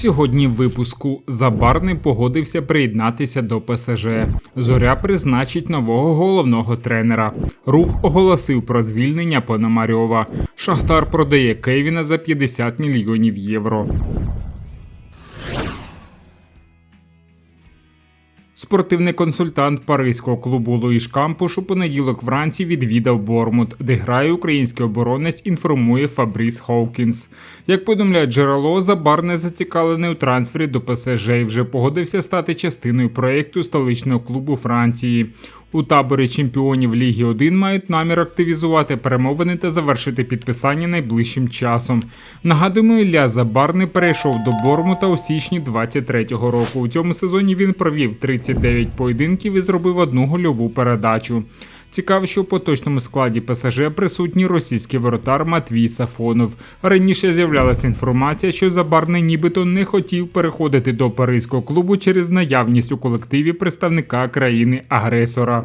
Сьогодні в випуску Забарний погодився приєднатися до ПСЖ. Зоря призначить нового головного тренера. Рух оголосив про звільнення Пономарьова. Шахтар продає Кевіна за 50 мільйонів євро. Спортивний консультант паризького клубу Луїш Кампуш у понеділок вранці відвідав Бормут, де грає український оборонець. Інформує Фабріс Хоукінс. Як повідомляє джерело, Забар не зацікавлений у трансфері до ПСЖ і вже погодився стати частиною проєкту столичного клубу Франції. У таборі чемпіонів Ліги 1 мають намір активізувати перемовини та завершити підписання найближчим часом. Нагадуємо, Ілля Забарний перейшов до Бормута у січні 23-го року. У цьому сезоні він провів 39 поєдинків і зробив одну гольову передачу. Цікаво, що у поточному складі ПСЖ присутній російський воротар Матвій Сафонов. Раніше з'являлася інформація, що Забарний нібито не хотів переходити до паризького клубу через наявність у колективі представника країни-агресора.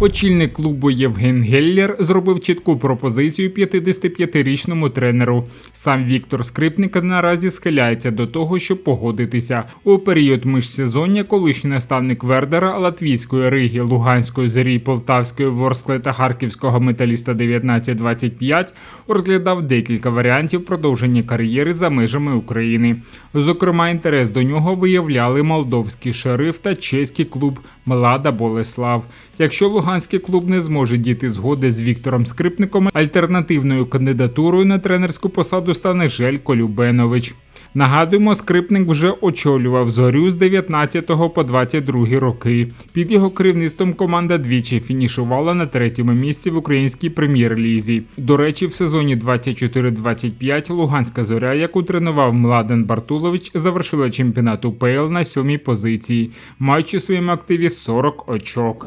Очільник клубу Євген Геллер зробив чітку пропозицію 55-річному тренеру. Сам Віктор Скрипник наразі схиляється до того, щоб погодитися. У період міжсезоння колишній наставник Вердера, Латвійської Риги, Луганської зорі, Полтавської Ворскли та Харківського металіста 1925 розглядав декілька варіантів продовження кар'єри за межами України. Зокрема, інтерес до нього виявляли молдовський шериф та чеський клуб Млада Болеслав. Якщо Луганський клуб не зможе дійти згоди з Віктором Скрипником, альтернативною кандидатурою на тренерську посаду стане Желько Любенович. Нагадуємо, скрипник вже очолював зорю з 19 по 22 роки. Під його керівництвом команда двічі фінішувала на третьому місці в українській прем'єр-лізі. До речі, в сезоні 24-25 Луганська зоря, яку тренував Младен Бартулович, завершила чемпіонат УПЛ на сьомій позиції, маючи в своєму активі 40 очок.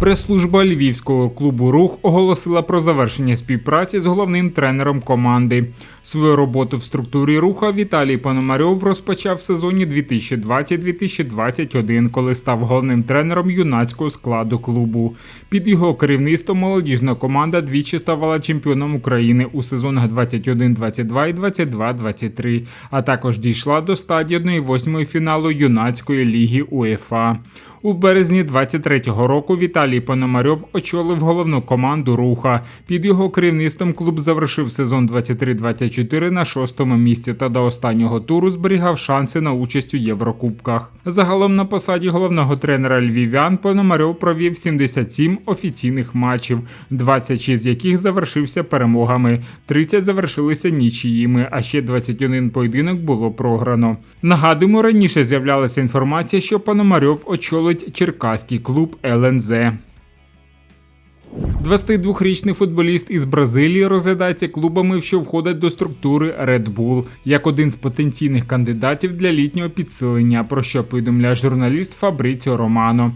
Прес-служба львівського клубу Рух оголосила про завершення співпраці з головним тренером команди. Свою роботу в структурі руха Віталій Пономарьов розпочав в сезоні 2020-2021, коли став головним тренером юнацького складу клубу. Під його керівництвом молодіжна команда двічі ставала чемпіоном України у сезонах 21-22 і 22-23, а також дійшла до стадії 1-8 фіналу юнацької ліги УЄФА. У березні 23-го року Віталій Пономарьов очолив головну команду Руха. Під його керівництвом клуб завершив сезон 23-24 на шостому місці та до останнього туру зберігав шанси на участь у Єврокубках. Загалом на посаді головного тренера львів'ян Пономарьов провів 77 офіційних матчів, 26 з яких завершився перемогами, 30 завершилися нічиїми, а ще 21 поєдинок було програно. Нагадуємо, раніше з'являлася інформація, що Пономарьов очолить черкаський клуб ЛНЗ. 22-річний футболіст із Бразилії розглядається клубами, що входять до структури Red Bull, як один з потенційних кандидатів для літнього підсилення, про що повідомляє журналіст Фабріціо Романо.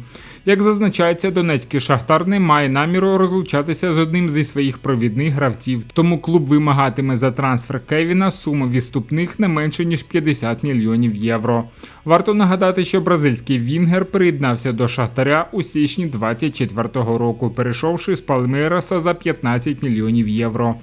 Як зазначається, Донецький шахтар не має наміру розлучатися з одним зі своїх провідних гравців, тому клуб вимагатиме за трансфер Кевіна суму відступних не менше ніж 50 мільйонів євро. Варто нагадати, що бразильський Вінгер приєднався до Шахтаря у січні 2024 року, перейшовши з Палмейраса за 15 мільйонів євро.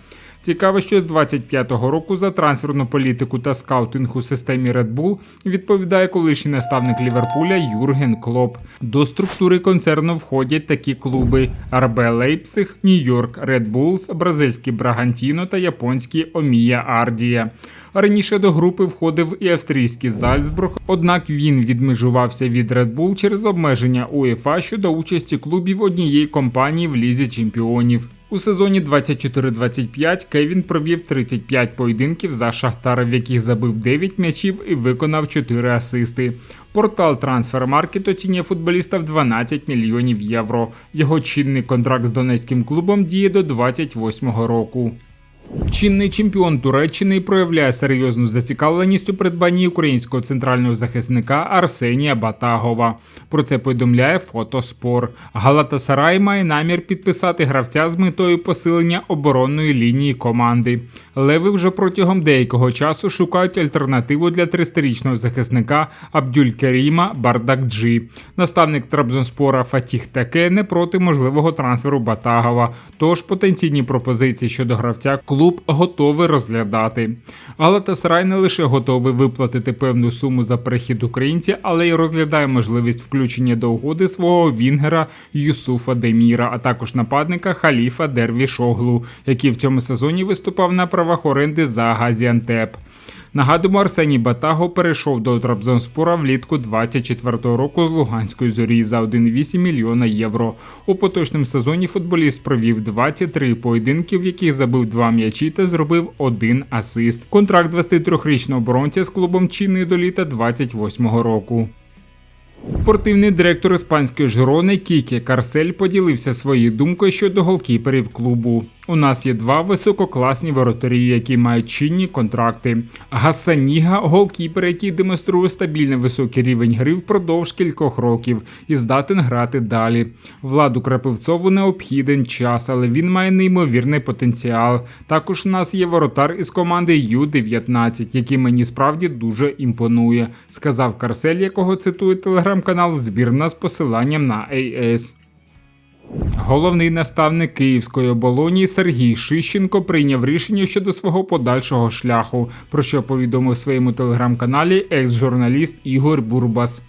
Цікаво, що з 25-го року за трансферну політику та скаутинг у системі Red Bull відповідає колишній наставник Ліверпуля Юрген Клоп. До структури концерну входять такі клуби: РБ Лейпциг, Нью-Йорк Red Bulls, бразильський Брагантіно та японський Омія Ардія. Раніше до групи входив і австрійський Зальцбург, однак він відмежувався від Red Bull через обмеження УЄФА щодо участі клубів однієї компанії в лізі чемпіонів. У сезоні 24-25 Кевін провів 35 поєдинків за Шахтар, в яких забив 9 м'ячів і виконав 4 асисти. Портал Трансфермаркет оцінює футболіста в 12 мільйонів євро. Його чинний контракт з донецьким клубом діє до 28-го року. Чинний чемпіон Туреччини проявляє серйозну зацікавленість у придбанні українського центрального захисника Арсенія Батагова. Про це повідомляє фотоспор. Галатасарай має намір підписати гравця з метою посилення оборонної лінії команди. Леви вже протягом деякого часу шукають альтернативу для 30-річного захисника Абдюлькеріма Бардакджі. Наставник Трабзонспора Фатіх Таке не проти можливого трансферу Батагова. Тож потенційні пропозиції щодо гравця клуб готовий розглядати. Галатасарай не лише готовий виплатити певну суму за перехід українця, але й розглядає можливість включення до угоди свого вінгера Юсуфа Деміра, а також нападника Халіфа Дервішоглу, який в цьому сезоні виступав на правах оренди за Газіантеп. Нагадуємо, Арсеній Батаго перейшов до Трабзонспора влітку 24-го року з Луганської зорі за 1,8 мільйона євро. У поточному сезоні футболіст провів 23 поєдинки, в яких забив два м'ячі та зробив один асист. Контракт 23-річного оборонця з клубом чинний до літа 28-го року. Спортивний директор іспанської Жирони Кікі Карсель поділився своєю думкою щодо голкіперів клубу. У нас є два висококласні воротарі, які мають чинні контракти. Гасаніга голкіпер, який демонструє стабільний високий рівень гри впродовж кількох років і здатен грати далі. Владу Крапивцову необхіден час, але він має неймовірний потенціал. Також у нас є воротар із команди Ю-19, який мені справді дуже імпонує, сказав Карсель, якого цитує телеграм-канал Збірна з посиланням на АС. Головний наставник Київської оболоні Сергій Шищенко прийняв рішення щодо свого подальшого шляху, про що повідомив своєму телеграм-каналі екс-журналіст Ігор Бурбас.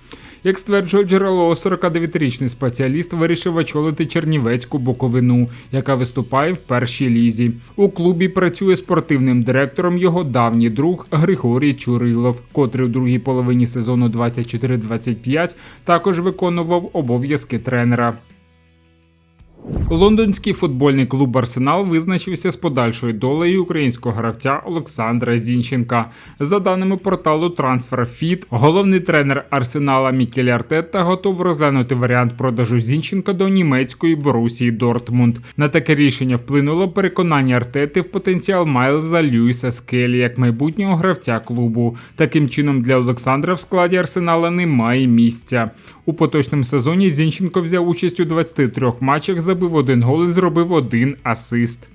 Як стверджує джерело, 49-річний спеціаліст вирішив очолити Чернівецьку боковину, яка виступає в першій лізі. У клубі працює спортивним директором його давній друг Григорій Чурилов, котрий у другій половині сезону 24-25 також виконував обов'язки тренера. Лондонський футбольний клуб Арсенал визначився з подальшою долею українського гравця Олександра Зінченка. За даними порталу TransferFit, головний тренер Арсенала Мікель Артетта готов розглянути варіант продажу Зінченка до німецької Борусії Дортмунд. На таке рішення вплинуло переконання Артети в потенціал Майлза Льюіса Скелі як майбутнього гравця клубу. Таким чином для Олександра в складі Арсенала немає місця. У поточному сезоні Зінченко взяв участь у 23 матчах, забив один гол і зробив один асист.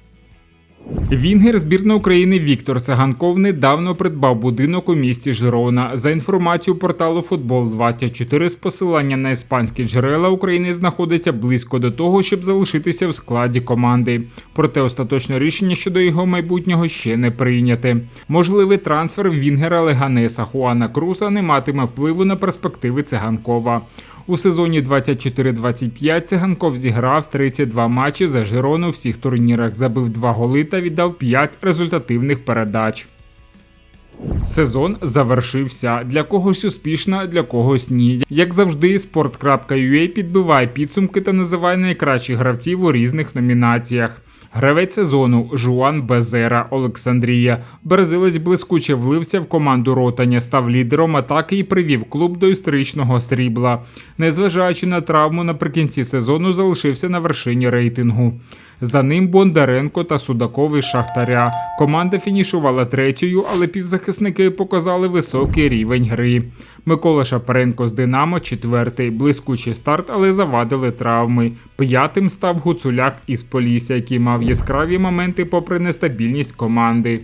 Вінгер збірної України Віктор Цаганков недавно придбав будинок у місті Жирона. За інформацією порталу Футбол 24 з посиланням на іспанські джерела України знаходиться близько до того, щоб залишитися в складі команди. Проте остаточне рішення щодо його майбутнього ще не прийняте. Можливий трансфер Вінгера Леганеса Хуана Круса не матиме впливу на перспективи циганкова. У сезоні 24-25 циганков зіграв 32 матчі за Жирону у всіх турнірах, забив 2 голи та віддав 5 результативних передач. Сезон завершився. Для когось успішно, для когось ні. Як завжди, sport.ua підбиває підсумки та називає найкращих гравців у різних номінаціях. Гравець сезону Жуан Безера Олександрія. Бразилець блискуче влився в команду ротання, став лідером атаки і привів клуб до історичного срібла. Незважаючи на травму, наприкінці сезону залишився на вершині рейтингу. За ним Бондаренко та Судаков із Шахтаря. Команда фінішувала третьою, але півзахисники показали високий рівень гри. Микола Шапаренко з Динамо четвертий. Блискучий старт, але завадили травми. П'ятим став Гуцуляк із Полісся, який мав яскраві моменти попри нестабільність команди.